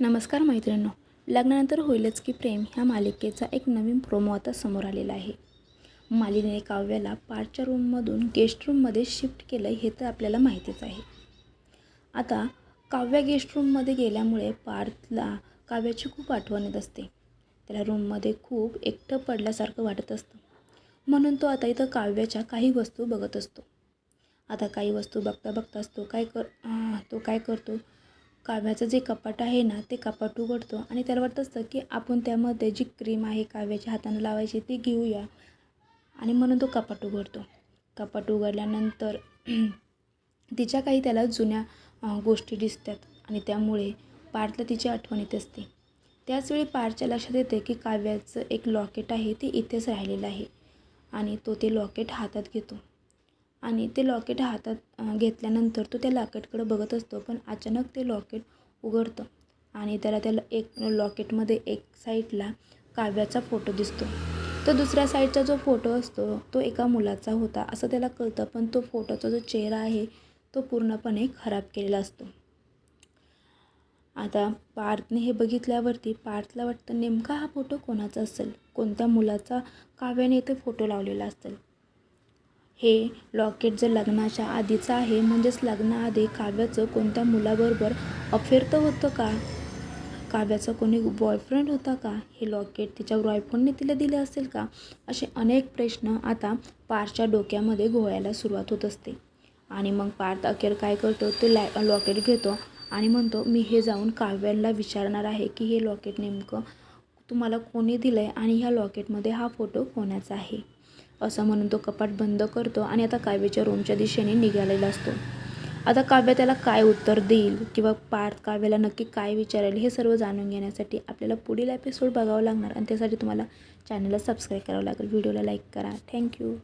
नमस्कार मैत्रिणींनो. लग्नानंतर होईलच की प्रेम ह्या मालिकेचा एक नवीन प्रोमो आता समोर आलेला आहे. मालिनीने काव्याला पार्कच्या रूममधून गेस्ट रूममध्ये शिफ्ट केलं हे तर आपल्याला माहितीच आहे. आता काव्या गेस्ट रूममध्ये गेल्यामुळे पार्थला काव्याची खूप आठवण येत असते. त्याला रूममध्ये खूप एकटं पडल्यासारखं वाटत असतं. म्हणून तो आता इथं काव्याच्या काही वस्तू बघत असतो. आता काही वस्तू बघता बघताच तो काय कर तो काय करतो? काव्याचं जे कपाट आहे ना ते कपाट उघडतो आणि त्याला वाटत असतं की आपण त्यामध्ये जी क्रीम आहे काव्याच्या हातानं लावायची ती घेऊया. आणि म्हणून तो कपाट उघडतो. कपाट उघडल्यानंतर तिच्या काही त्याला जुन्या गोष्टी दिसतात आणि त्यामुळे पार्थला तिची आठवण येत असते. त्याचवेळी पार्थच्या लक्षात येते की काव्याचं एक लॉकेट आहे ते इथेच राहिलेलं आहे. आणि तो ते लॉकेट हातात घेतो. आणि ते लॉकेट हातात घेतल्यानंतर तो त्या लॉकेटकडे बघत असतो. पण अचानक ते लॉकेट उघडतं आणि त्याला त्याला एक लॉकेटमध्ये एक साईडला काव्याचा फोटो दिसतो. तर दुसऱ्या साईडचा जो फोटो असतो तो एका मुलाचा होता असं त्याला कळतं. पण तो फोटोचा जो चेहरा आहे तो पूर्णपणे खराब केलेला असतो. आता पार्थने हे बघितल्यावरती पार्थला वाटतं नेमका हा फोटो कोणाचा असेल? कोणत्या मुलाचा काव्याने ते फोटो लावलेला असेल? हे लॉकेट जर लग्नाच्या आधीचं आहे. म्हणजेच लग्नाआधी काव्याचं कोणत्या मुलाबरोबर अफेअर तर होतं का? काव्याचा कोणी बॉयफ्रेंड होता का? हे लॉकेट तिच्या बॉयफ्रेंडने तिला दिले असेल का? असे अनेक प्रश्न आता पारच्या डोक्यामध्ये घोळायला सुरुवात होत असते. आणि मग पार्थ अखेर काय करतो? तो लॅ लॉकेट घेतो आणि म्हणतो मी हे जाऊन काव्याला विचारणार आहे की हे लॉकेट नेमकं तुम्हाला कोणी दिलं आहे आणि ह्या लॉकेटमध्ये हा फोटो कोणाचा आहे? असं म्हणून तो कपाट बंद करतो आणि आता काव्याच्या रूमच्या दिशेने निघालेला असतो. आता काव्य त्याला काय उत्तर देईल किंवा पार्थ काव्याला नक्की काय विचारेल हे सर्व जाणून घेण्यासाठी आपल्याला पुढील एपिसोड बघावं लागणार आणि त्यासाठी तुम्हाला चॅनलला सबस्क्राईब करावं लागेल. व्हिडिओला लाईक करा. थँक्यू